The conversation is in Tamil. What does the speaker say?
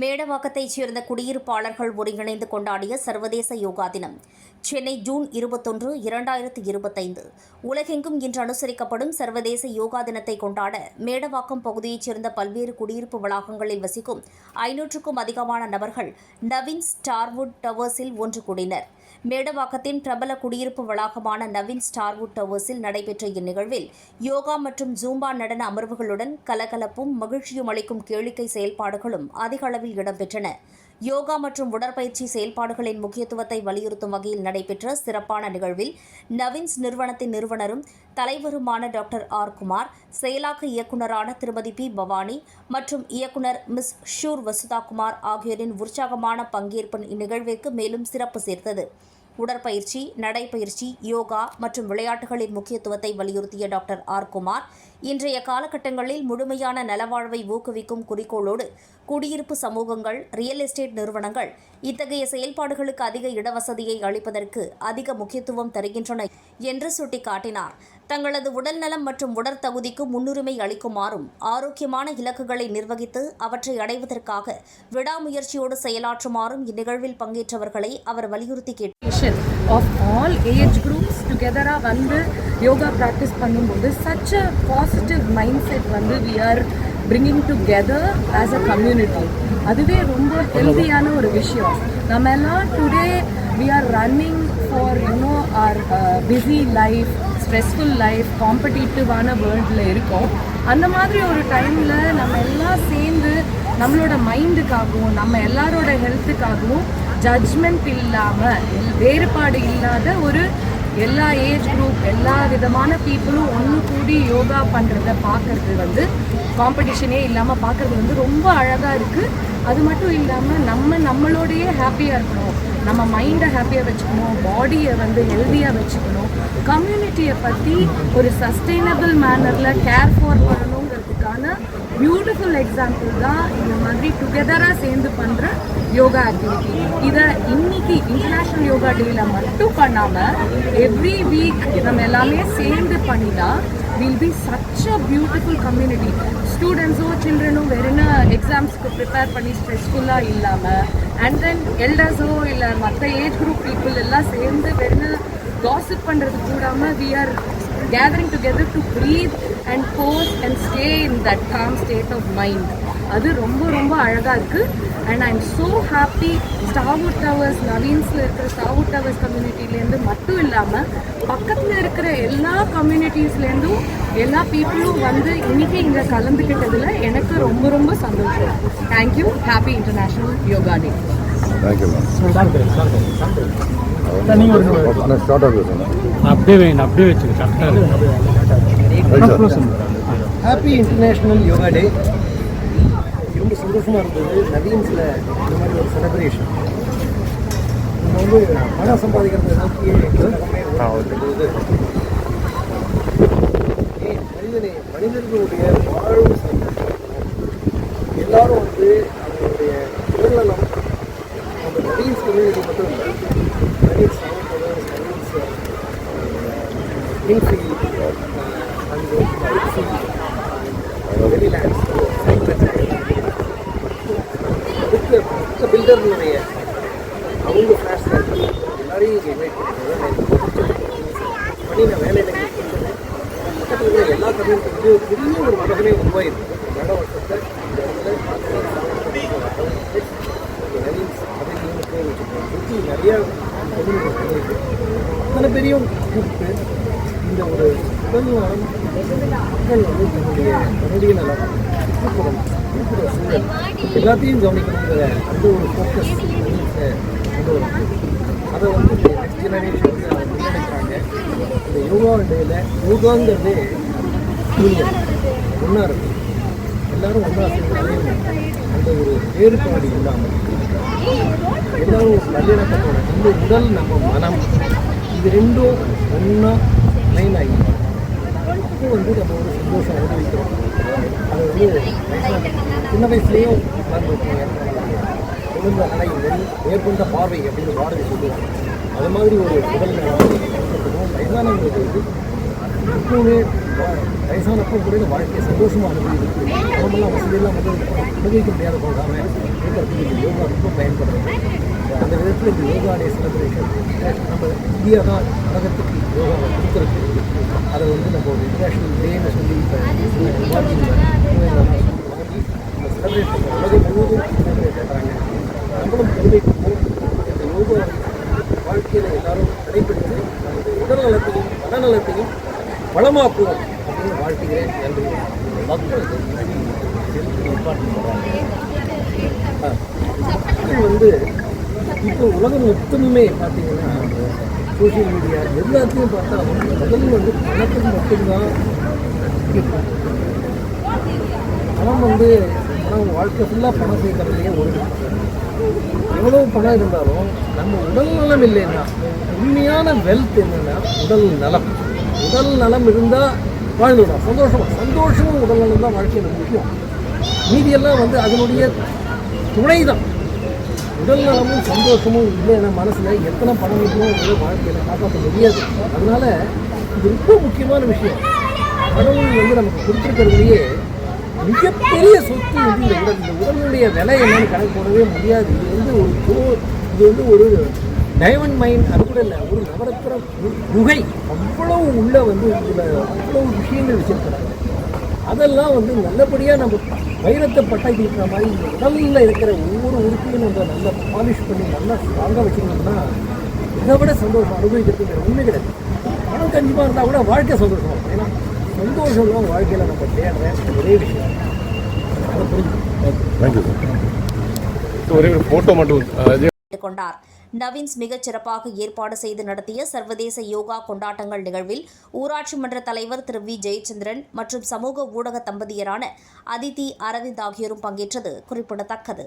மேடவாக்கத்தைச் சேர்ந்த குடியிருப்பாளர்கள் ஒருங்கிணைந்து கொண்டாடிய சர்வதேச யோகா தினம். சென்னை ஜூன் இருபத்தொன்று இரண்டாயிரத்து இருபத்தைந்து. உலகெங்கும் இன்று அனுசரிக்கப்படும் சர்வதேச யோகா தினத்தை கொண்டாட மேடவாக்கம் பகுதியைச் சேர்ந்த பல்வேறு குடியிருப்பு வளாகங்களில் வசிக்கும் ஐநூற்றுக்கும் அதிகமான நபர்கள் நவீன் ஸ்டார்வுட் டவர்ஸில் ஒன்று கூடினர். மேடவாக்கத்தின் பிரபல குடியிருப்பு வளாகமான நவீன் ஸ்டார்வுட் டவர்ஸில் நடைபெற்ற இந்நிகழ்வில் யோகா மற்றும் ஜூம்பா நடன அமர்வுகளுடன் கலகலப்பும் மகிழ்ச்சியும் அளிக்கும் கேளிக்கை செயல்பாடுகளும் அதிக அளவில் இடம்பெற்றன. யோகா மற்றும் உடற்பயிற்சி செயல்பாடுகளின் முக்கியத்துவத்தை வலியுறுத்தும் வகையில் நடைபெற்ற சிறப்பான நிகழ்வில் நவீன்ஸ் நிறுவனத்தின் நிறுவனரும் தலைவருமான டாக்டர் ஆர். குமார் செயலாக்க இயக்குநரான திருமதி பி. பவானி மற்றும் இயக்குனர் மிஸ் ஷூர் வசுதா குமார் ஆகியோரின் உற்சாகமான பங்கேற்பு இந்நிகழ்விற்கு மேலும் சிறப்பு சேர்த்தது. உடற்பயிற்சி நடைப்பயிற்சி யோகா மற்றும் விளையாட்டுகளின் முக்கியத்துவத்தை வலியுறுத்திய டாக்டர் ஆர் குமார் இன்றைய காலகட்டங்களில் முழுமையான நலவாழ்வை ஊக்குவிக்கும் குறிக்கோளோடு குடியிருப்பு சமூகங்கள் ரியல் எஸ்டேட் நிறுவனங்கள் இத்தகைய செயல்பாடுகளுக்கு அதிக இடவசதியை அளிப்பதற்கு அதிக முக்கியத்துவம் தருகின்றன என்று சுட்டிக்காட்டினார். தங்களது உடல்நலம் மற்றும் உடற்தகுதிக்கு முன்னுரிமை அளிக்குமாறும் ஆரோக்கியமான இலக்குகளை நிர்வகித்து அவற்றை அடைவதற்காக விடாமுயற்சியோடு செயலாற்றுமாறும் இந்நிகழ்வில் பங்கேற்றவர்களை அவர் வலியுறுத்தி கேட்டார் ஆஃப் ஆல் ஏஜ் குரூப்ஸ் டுகெதராக வந்து யோகா ப்ராக்டிஸ் பண்ணும்போது such a positive mind set வந்து we are bringing together as a community அதுவே ரொம்ப ஹெல்த்தியான ஒரு விஷயம். நம்ம எல்லாம் today we are running for you know or busy life stressful life காம்படிட்டிவான வேர்ல்டில் இருக்கோம். அந்த மாதிரி ஒரு டைமில் நம்ம எல்லாம் சேர்ந்து நம்மளோட மைண்டுக்காகவும் நம்ம எல்லாரோட ஹெல்த்துக்காகவும் ஜட்ஜ்மெண்ட் இல்லாமல் வேறுபாடு இல்லாத ஒரு எல்லா ஏஜ் குரூப் எல்லா விதமான பீப்புளும் ஒன்று கூடி யோகா பண்ணுறத பார்க்கறது வந்து காம்படிஷனே இல்லாமல் பார்க்கறது வந்து ரொம்ப அழகாக இருக்குது அது மட்டும் இல்லாமல் நம்ம நம்மளோடையே ஹாப்பியாக இருக்கணும். நம்ம மைண்டை ஹாப்பியாக வச்சுக்கணும். பாடியை வந்து ஹெல்த்தியாக வச்சுக்கணும். கம்யூனிட்டியை பற்றி ஒரு சஸ்டைனபிள் மேனரில் கேர் ஃபார் பண்ணணுங்கிறதுக்கான பியூட்டிஃபுல் எக்ஸாம்பிள் தான் இந்த மாதிரி டுகெதராக சேர்ந்து பண்ணுற யோகா ஆக்டிவிட்டி இதை இன்னைக்கு இன்டர்நேஷ்னல் யோகா டேயில் மட்டும் பண்ணாமல் எவ்ரி வீக் நம்ம எல்லாமே சேர்ந்து பண்ணினா will be such a beautiful community ஸ்டூடெண்ட்ஸோ சில்ட்ரனோ வேற என்ன எக்ஸாம்ஸ்க்கு ப்ரிப்பேர் பண்ணி ஸ்ட்ரெஸ்ஃபுல்லாக இல்லாமல் அண்ட் தென் எல்டர்ஸோ இல்லை மற்ற ஏஜ் குரூப் பீப்புள் எல்லாம் சேர்ந்து வேற என்ன காசிப் பண்ணுறது கூடாமல் we are gathering together to breathe and pose and stay in that calm state of mind. அது ரொம்ப ரொம்ப அழகாக இருக்குது and I am so happy Stout Towers நவீன்ஸில் இருக்கிற ஸ்டாவுட் டவர்ஸ் கம்யூனிட்டிலேருந்து மட்டும் இல்லாமல் பக்கத்தில் இருக்கிற எல்லா கம்யூனிட்டிஸ்லேருந்தும் எல்லா பீப்புளும் வந்து இன்னைக்கு இங்கே கலந்துக்கிட்டதில் எனக்கு ரொம்ப ரொம்ப சந்தோஷம். Thank you happy international yoga day thank you ma'am அப்படியே வைங்க அப்படியே வச்சுக்க கரெக்டாக ஹாப்பி இன்டர்நேஷ்னல் யோகா டே ரொம்ப சந்தோஷமாக இருந்தது. நவீன்ஸில் இந்த மாதிரி ஒரு செலிப்ரேஷன் நம்ம வந்து பணம் சம்பாதிக்கிறத மனிதனை மனிதர்களுடைய வாழ்வு சந்தோஷம் எல்லாரும் வந்து அவங்களுடைய உடல்நலம் நம்ம நவீன்ஸ் கம்யூனிட்டி மட்டும் இல்லை நவீன்ஸ் நவீன்ஸ் கிங்ஃபீல்ட் அண்ட் அவங்க ஃப்ளாஷ் எல்லாரையும் இன்வைட் பண்ணி நான் வேலையில் பக்கத்தில் எல்லா கம்யூனிட்டிக்கும் ஒரு பெரிய ஒரு உலகமே உருவாயிருக்கு நட வருஷத்தை இந்த இடத்துல நிறையா அத்தனை பெரிய கூப்பிட்டு இந்த ஒரு உடல் வரம் மக்கள் வந்து தன்னுடைய தன்னுடைய நலம் விழுப்புரம் விழுப்புரம் சூழல் எல்லாத்தையும் கவனிக்கணுங்கிற அந்த ஒரு ஃபோக்கஸ் கொண்டு அதை வந்து நெக்ஸ்ட் ஜெனரேஷன் வந்து அதை முன்னெடுக்கிறாங்க இந்த யோகா டேயில் யோகாங்கிறதே யூனியன் ஒன்றா இருக்கு. எல்லாரும் ஒன்றா சேர்ந்து அந்த ஒரு வேறுபாடு இல்லாமல் எல்லாரும் ஒரு நல்லிணக்கத்தோட இந்த உடல் நம்ம மனம் இது ரெண்டும் ஒன்றா லைன் ஆகி அப்போ வந்து நம்ம ஒரு சந்தோஷம் அனுபவிக்கிறோம் அது வந்து வயசான சின்ன வயசுலேயும் உட்கார்ந்துருக்கீங்க குழந்த மேற்கொண்ட பார்வை அப்படின்னு பாரதி சொல்லுவாங்க அது மாதிரி ஒரு உடல் நலம் வந்து எப்பவுமே வயசானப்போ கூட வாழ்க்கையை சந்தோஷமாக அனுபவிக்கிறது உடம்பெல்லாம் வசதியெல்லாம் வந்து அனுபவிக்க முடியாத போகாமல் இருக்கிறதுக்கு இந்த யோகா ரொம்ப பயன்படுறது அந்த விதத்தில் இந்த யோகா செலிப்ரேஷன் நம்ம இந்தியா தான் உலகத்துக்கு யோகாவை கொடுத்துருக்கு அதை வந்து நம்ம ஒரு இன்டர்நேஷ்னல் டேன்னு சொல்லி இப்போ செலிப்ரேட் பண்ணுறோம் உலகம் முழுவதும் செலிப்ரேட் பண்ணுறாங்க நம்மளும் பெருமைக்கும்போது இந்த யோகா வாழ்க்கையில் எல்லாரும் கடைபிடித்து நமது உடல் நலத்தையும் மனநலத்தையும் வளமாக்குவோம் அப்படின்னு வாழ்த்துகிறேன் நன்றி மக்கள் மக்கள் வந்து இப்போ உலகம் மொத்தமுமே பார்த்தீங்கன்னா சோஷியல் மீடியா எல்லாத்தையும் பார்த்தா முதல்ல வந்து பணத்துக்கு மட்டும்தான் பணம் வந்து பணம் வாழ்க்கை ஃபுல்லாக பணம் சேர்க்கறதுலேயே ஒரு எவ்வளோ பணம் இருந்தாலும் நம்ம உடல் நலம் இல்லைன்னா உண்மையான வெல்த் என்னன்னா உடல் நலம். உடல் நலம் இருந்தால் வாழ்ந்துடலாம். சந்தோஷமாக சந்தோஷமும் உடல் நலம் தான் வாழ்க்கையில் முக்கியம். மீதியெல்லாம் வந்து அதனுடைய துணை தான் உடல் நலமும் சந்தோஷமும் இல்லைன்னா மனசில் எத்தனை பணம் இருக்கணும் வாழ்க்கையில் காப்பாற்ற முடியாது. அதனால் இது ரொம்ப முக்கியமான விஷயம். கடவுள் வந்து நமக்கு கொடுத்துருக்கிறதுலையே மிகப்பெரிய சொத்து வந்து இந்த உடல் இந்த உடலுடைய விலை என்னன்னு கணக்கு போடவே முடியாது. இது வந்து ஒரு இது வந்து ஒரு டைமண்ட் மைன் அது கூட இல்லை ஒரு நவரத்தின கு- குகை அவ்வளவு உள்ள வந்து இதில் அவ்வளவு விஷயங்கள் வச்சிருக்கிறாங்க. அதெல்லாம் வந்து நல்லபடியாக நம்ம வைரத்தை பட்டாக்கி இருக்கிற மாதிரி இந்த உடலில் இருக்கிற ஒவ்வொரு உறுப்பையும் நம்ம நல்லா பாலிஷ் பண்ணி நல்லா ஸ்ட்ராங்காக வச்சுக்கணும்னா இதை விட சந்தோஷம் அனுபவிக்கிறதுக்கு வேறு ஒன்றும் கிடையாது. பணம் கண்டிப்பாக இருந்தால் கூட வாழ்க்கை சந்தோஷமா ஏன்னா சந்தோஷம் தான் வாழ்க்கையில் நம்ம தேடுற ஒரே விஷயம். அதை புரிஞ்சு தேங்க்யூ சார் ஒரே ஒரு ஃபோட்டோ மட்டும் கொண்டார். நவீன்ஸ் மிகச் சிறப்பாக ஏற்பாடு செய்து நடத்திய சர்வதேச யோகா கொண்டாட்டங்கள் நிகழ்வில் ஊராட்சி மன்ற தலைவர் திரு வி. ஜெயச்சந்திரன் மற்றும் சமூக ஊடக தம்பதியரான அதிதி அரவிந்த் ஆகியோரும் பங்கேற்றது குறிப்பிடத்தக்கது.